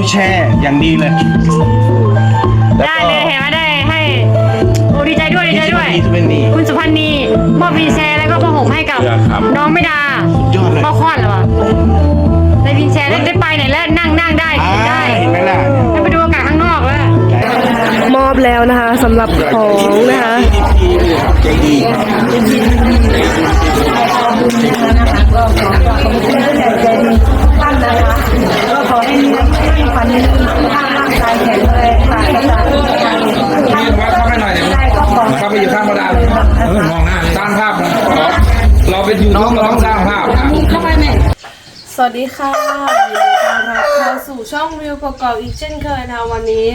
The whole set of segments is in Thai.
วแชร์อย่างดีเลยได้เลยเห็นไหมได้ให้โอ้ดีใจด้วยดีใจด้วย ที่เป็นนี่ คุณสุพันธ์นีมอบวีลแชร์แล้วก็ผ้าห่มให้กับ ครับ น้องไม่ดาสุดยอดเลยพ่อคลอดเหรอวะได้วีลแชร์ได้ได้ไปไหนแล้วนั่งนั่งได้อ่ากินได้เห็นไหมล่ะได้ไปดูอากาศข้างนอกแล้ว มอบแล้วนะคะสำหรับของนะคะ ใจดีครับเข้า วัสดีค่ะยินดีต้อนรับเข้าสู่ช่องวิวประกอบอีกเช่นเคยนะคะวันนี้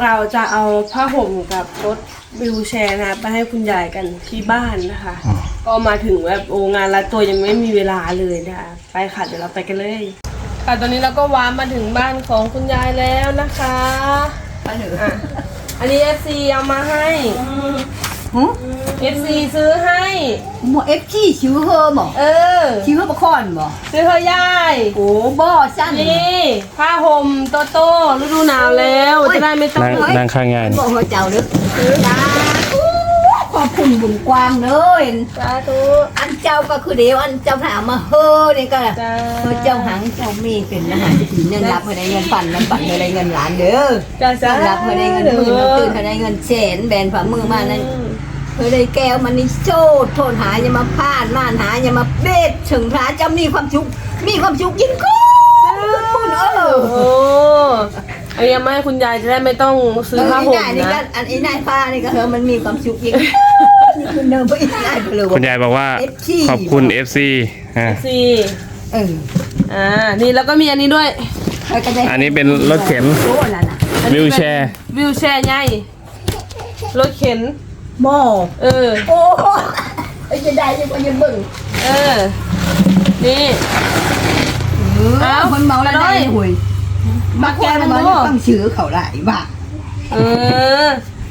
เราจะเอาผ้าห่มกับรถวิวแชร์นะคะไปให้คุณยายกันที่บ้านนะคะ ก็มาถึงแบบโองานละตัวยังไม่มีเวลาเลยนะคะไปค่ะเดี๋ยวเราไปกันเลย ค่ะตอนนี้เราก็ว้ามาถึงบ้านของคุณยายแล้วนะคะไปถึงอะอันนี้ FC เอามาให้ FC ซื้อให้ หมอเอฟซีชิวเฮอหมอเออ ชิวเฮอบ่คอนหมอซื้อให้ยายโอ้บ่สั้นนี่ผ้าห่มโตโต้ฤดูหนาวแล้วจะได้ไม่ต้องนั่งนั่งข้างง่ายนี่บ่เฮอเจ้าเด้อจ้าขอบคุณบุญกว้างเด้อสาธุอันเจ้าก็คือเดียวอันเจ้าถามมาเฮอนี่ก็จ้าเฮอเจ้าหังเจ้ามีเป็นอาหารที่เงินรับเฮอได้เงินปั่นน้ำปั่นเฮอได้เงินล้านเด้อจ้าจ้าเงินรับเฮอได้เงินหมื่นน้ำตื่นเฮอได้เงินแสนแบนฝ่ามือมานั่น เฮอได้แก้วมันนี่โชดโทษหาอย่ามาพลาดม่านหาอย่ามาเบ็ดถึงพระเจ้ามีความสุขมีความสุขยิ่งขึ้นคุณเออโอ้อันนี้ไม่ให้คุณยายจะได้ไม่ต้องซื้อผ้าห่มนี่ก็นะอันนี้นายผ้านี่ก็เออมันมีความสุขยิ่งนี่คือเดิมไปอีกได้ไปเลยคุณยายบอกว่า FC ขอบคุณ FC ฮะสี่เอออ่านี่แล้วก็มีอันนี้ด้วยใครก็ได้อันนี้เป็นรถเข็นโอ้ละน่ะอันนี้วิวแชร์วิวแชร์ใหญ่รถเข็น หม้อเออ โอ้ไอ้จะได้ยังก็ยังเบิ่งเออ นี่ เอ้าคนเมาแล้วได้หวยมาแกมันมาดูต้องชื่อเขาหลายบ้าเออ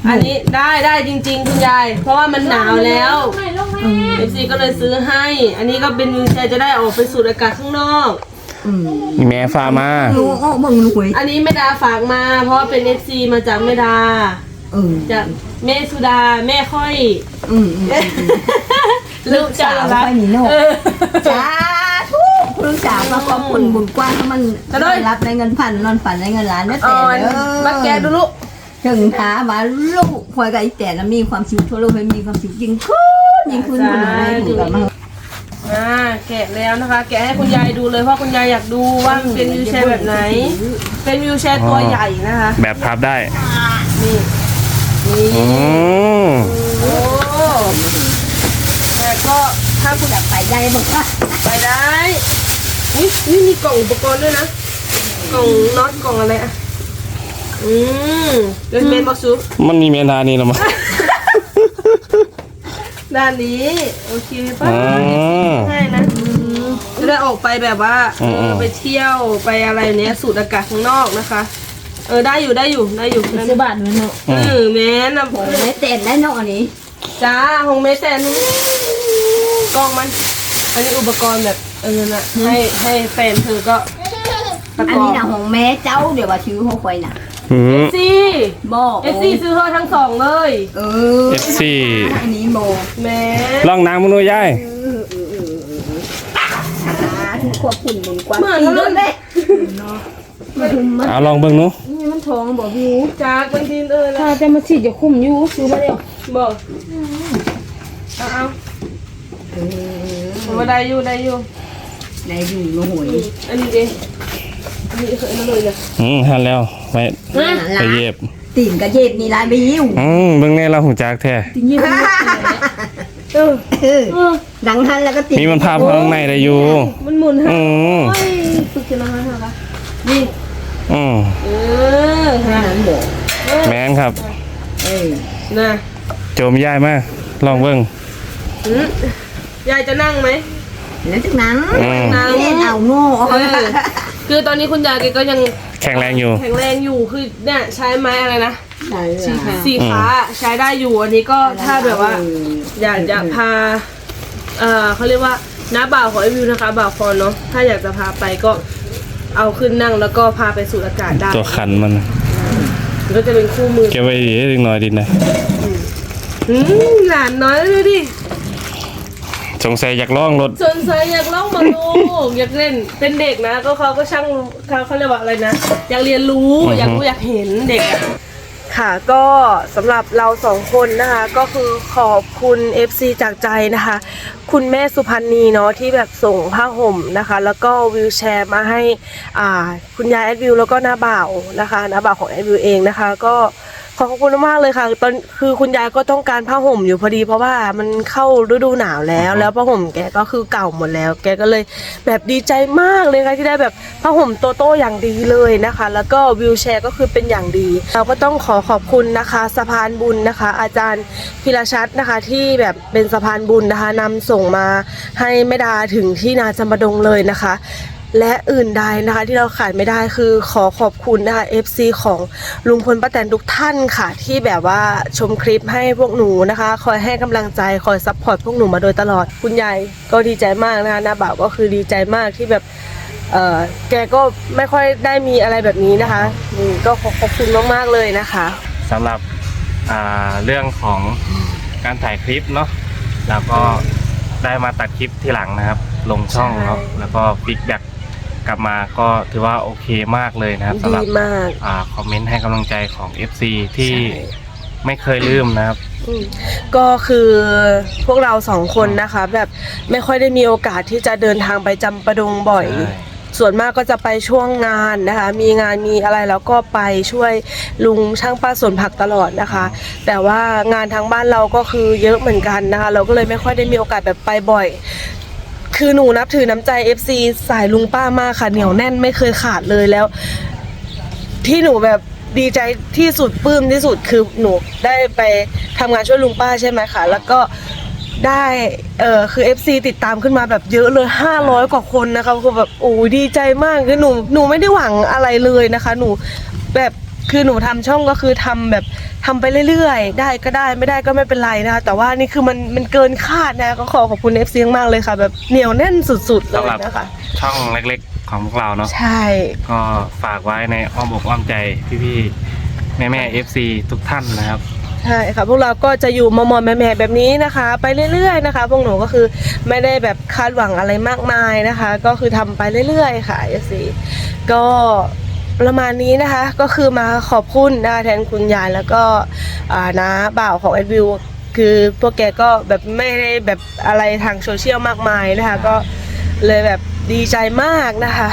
อันนี้ได้ได้จริง ๆ คุณยาย เพราะว่ามันหนาวแล้วเอฟซีก็เลยซื้อให้ อันนี้ก็เป็นวิวแชร์จะได้ออกไปสูดอากาศข้างนอกอืมแม่ฟ้ามา รู้โอ้มึงหวยอันนี้แม่ดาฝากมา เพราะว่าเป็นเอฟซีมาจากแม่ดา เออจากแม่สุดาแม่ค่อยอืมอืมลูกจ้าสาวค่อยมีโน่เออจ้าทุกคุณสาวมาขอบคุณบุญกว้างมันจะได้ รับในเงินพันนอนฝันในเงินล้านนั่นเอาแต่อันเด้อมาแกะดูลูกถึงถามว่าลูกคอยกับไอ้แต่น่ะมีความสุขทั่วโลกให้มีความสุขยิ่งขึ้นยิ่งขึ้นคนไหนถูกกับมา อ่าแกะแล้วนะคะ แกะให้คุณยายดูเลยเพราะคุณยายอยากดูว่ามันเป็นวิวแชร์แบบไหน เป็นวิวแชร์ตัวใหญ่นะคะ แบบพับได้ นี่นี่ อืมโอ้แต่ก็ถ้าคุณจะไปได้บอกว่าไปได้นี่นี่มีกล่องอุปกรณ์ด้วยนะ กล่องน็อตกล่องอะไรอะ อืมเป็นเมนบ็อกซูมันมีเมนทานี่หรอมั้งด้านนี้ โอเคป่ะอืมง่ายนะจะได้ออกไปแบบว่าอืม เออไปเที่ยวไปอะไรเนี้ยสูดอากาศข้างนอกนะคะ เออได้อยู่ได้อยู่ได้อยู่ซื้อบาทมันเนาะเออแม่นะไม่เต้นได้เนาะอันนี้จ้าหงเมสแซนกล้องมัน อันนี้อุปกรณ์แบบเออน่ะให้ให้แฟนเธอก็ประอันกอนี้บนะของแม่เจ้าเดี๋ยวว่าชื่อหัวควายน่ะอืม ซีบอกเอซี่ซื้อเธอทั้งสองเลยเออ FC อันนี้โมแม่ลองน้ำมันดูยายทุกควบคุมบุญกว้างเหมือนตีกันรถเลเลยย เอาลองเบิ่งหนูนี่มันท้องบอกวิวจากบางทีเออถ้านะจะมาฉีดจะคุ้มอยู่ซื้อมาเดียวบอกเอาเอาเอามาได้อยู่ได้อยู่ในอยู่โอ้โหยอันนี้เองอันนี้เคยมาเลยนะอืมหันแล้วไปนั่นไปละเย็บตีนกระเย็บนี่ลายไปยิ้วอืมเบิ่งแน่เราหูจักแท้เออเออดังทันแล้วก็ตีนมีมันภาพข้างในได้อยู่ มันหมุนให้อืมโอ้ยฝึกกันมาหาปะนี่ อืมเออขนาดบอกแม่นครับ เออนะโจมยายมาลองเบิ่งอืมยายจะนั่งไหมแล้วจากนั้นอืมเล่นเอาโง่เออคือตอนนี้คุณยายแกก็ยังแข็งแรงอยู่ แข็งแรงอยู่คือเนี่ยใช้ไม้อะไรนะใช่สี่ขาใช้ได้อยู่อันนี้ก็ถ้าแบบว่า อยากจะพา เอ่อเขาเรียกว่าน้าบ่าวของไอวิวนะคะบ่าวฟอนเนาะถ้าอยากจะพาไปก็ เอาขึ้นนั่งแล้วก็พาไปสูดอากาศได้ตัวขันมันก็จะเป็นคู่มือเก็บไว้ดีเล็กน้อยดินนะอืมหลานน้อยดูดิสงสัยอยากลองรถสนใจอยากลองมาดูอยากเล่นเป็นเด็กนะ ก็เขาก็ช่างเขาเขาเรียกว่าอะไรนะ อยากเรียนรู้อือฮึอยากรู้อยากเห็นเด็กอะ ค่ะก็สำหรับเราสองคนนะคะก็คือขอบคุณ FC จากใจนะคะ คุณแม่สุพันธ์นีเนาะที่แบบส่งผ้าห่มนะคะ แล้วก็วิวแชร์มาให้อ่าคุณยายแอดวิวแล้วก็น้าบ่าวนะคะน้าบ่าวของแอดวิวเองนะคะ ก็ ขอขอบคุณมากเลยค่ะ ตอนคือคุณยายก็ต้องการผ้าห่มอยู่พอดี เพราะว่ามันเข้าฤดูหนาวแล้ว แล้วผ้าห่มแกก็คือเก่าหมดแล้ว แกก็เลยแบบดีใจมากเลยค่ะที่ได้แบบผ้าห่มโตโต้อย่างดีเลยนะคะ แล้วก็วิวแชร์ก็คือเป็นอย่างดี เราก็ต้องขอขอบคุณนะคะสะพานบุญนะคะ อาจารย์พิรชัดนะคะที่แบบเป็นสะพานบุญนะคะนำส่งมาให้แม่ดาถึงที่นาจำปาดงเลยนะคะ และอื่นใดนะคะ ที่เราขาดไม่ได้คือขอขอบคุณนะคะ FC ของลุงพลป้าแตนทุกท่านค่ะ ที่แบบว่าชมคลิปให้พวกหนูนะคะ คอยให้กำลังใจคอยซัพพอร์ตพวกหนูมาโดยตลอดคุณยายก็ดีใจมากนะคะนาบ่าวก็คือดีใจมากที่แบบเออแกก็ไม่ค่อยได้มีอะไรแบบนี้นะคะนี่ก็ขอขอบคุณมากๆเลยนะคะ สำหรับอ่าเรื่องของการถ่ายคลิปเนาะแล้วก็ได้มาตัดคลิปที่หลังนะครับ ลงช่องเนาะใช่ แล้วก็ฟีดแบ็ก กลับมาก็ถือว่าโอเคมากเลยนะครับสำหดีรับมากอ่าคอมเมนต์ให้กำลังใจของ FC ที่ใช่ ไม่เคยลืมนะครับ อืมก็คือพวกเราสองคนนะคะ แบบไม่ค่อยได้มีโอกาสที่จะเดินทางไปจำปะดงบ่อยใช่ส่วนมากก็จะไปช่วงงานนะคะ มีงานมีอะไรแล้วก็ไปช่วยลุงช่างป้าสวนผักตลอดนะคะ แต่ว่างานทางบ้านเราก็คือเยอะเหมือนกันนะคะ เราก็เลยไม่ค่อยได้มีโอกาสแบบไปบ่อย คือหนูนับถือน้ำใจ FC สายลุงป้ามากค่ะเหนียวแน่นไม่เคยขาดเลยแล้ว ที่หนูแบบดีใจที่สุดปลื้มที่สุดคือหนูได้ไปทำงานช่วยลุงป้าใช่ไหมคะแล้วก็ได้เออคือ FC ติดตามขึ้นมาแบบเยอะเลย 500 กว่าคนนะคะคือแบบโอ้ยดีใจมากคือหนูหนูไม่ได้หวังอะไรเลยนะคะ หนูแบบ คือหนูทำช่องก็คือทำแบบทำไปเรื่อยๆ ได้ก็ได้ไม่ได้ก็ไม่เป็นไรนะคะแต่ว่านี่คือมันมันเกินคาดนะก็ขอขอบคุณ FC มากๆเลยค่ะ แบบเหนียวแน่นสุดๆเลยสำหรับนะคะช่องเล็กๆของพวกเราเนาะใช่ ก็ฝากไว้ในอ้อมอกอ้อมใจพี่ๆแม่ๆ FC ทุกท่านนะครับใช่ค่ะพวกเราก็จะอยู่มอมอแม่ๆแบบนี้นะคะ ไปเรื่อยๆนะคะ พวกหนูก็คือไม่ได้แบบคาดหวังอะไรมากมายนะคะ ก็คือทำไปเรื่อยๆ ค่ะเอซีก็ ประมาณนี้นะคะก็คือมาขอบคุณนะคะแทนคุณยายแล้วก็อ่าบ่าวของเอ็ดวิวคือพวกแกก็แบบไม่ได้แบบอะไรทางโซเชียลมากมายนะคะ ก็เลยแบบดีใจมากนะคะ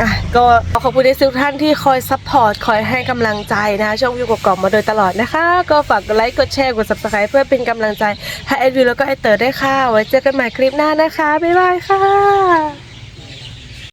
อะก็ขอบคุณทุกท่านที่คอยซัพพอร์ตคอยให้กำลังใจนะคะช่องวิวกกอกมาโดยตลอดนะคะ ก็ฝากกดไลค์กดแชร์กด subscribe เพื่อเป็นกำลังใจให้แอดวิวแล้วก็ไอเตอร์ได้ค่ะ ไว้เจอกันใหม่คลิปหน้านะคะ บ๊ายบายค่ะ